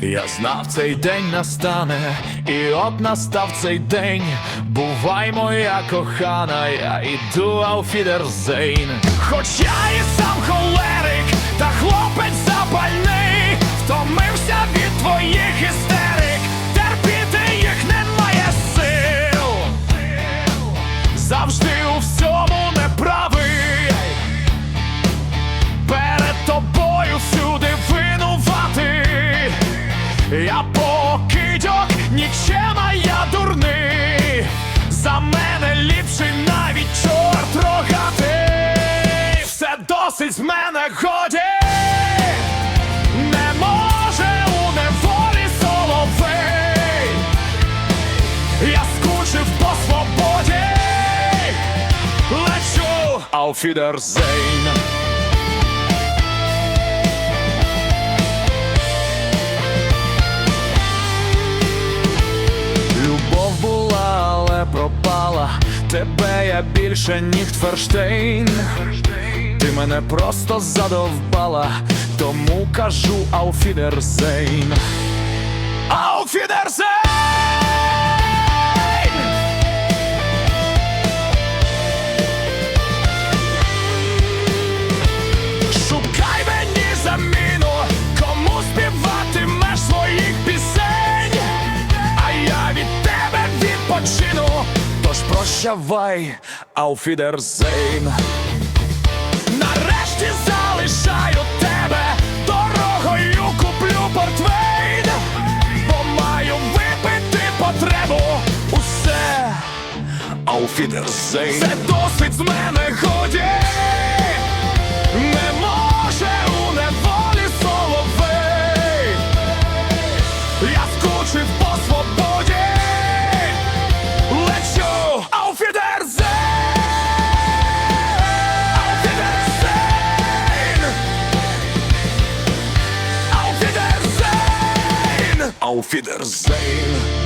Я знав, цей день настане, і от настав цей день. Бувай, моя кохана, я іду ауфідерзейн. Хоч я і сам холерик, та хлопець запальний, втомився від твоїх істерик, терпіти їх немає сил. Завжди Я покидьок, нікчема, я дурний. За мене ліпший навіть чорт рогатий. Все досить з мене годі. Не може у неволі соловей. Я скучив по свободі. Лечу Auf Wiedersehen. Тебе я більше ніхтферштейн. Ти мене просто задовбала, тому кажу ауфідерзейн Wiedersehen. Прощавай, Wiedersehen. Нарешті залишаю тебе, дорогою куплю портвейн, бо маю випити потребу. Усе Wiedersehen. Це досить з мене годі. Не може у неволі соловей. Я скучив Auf Wiedersehen.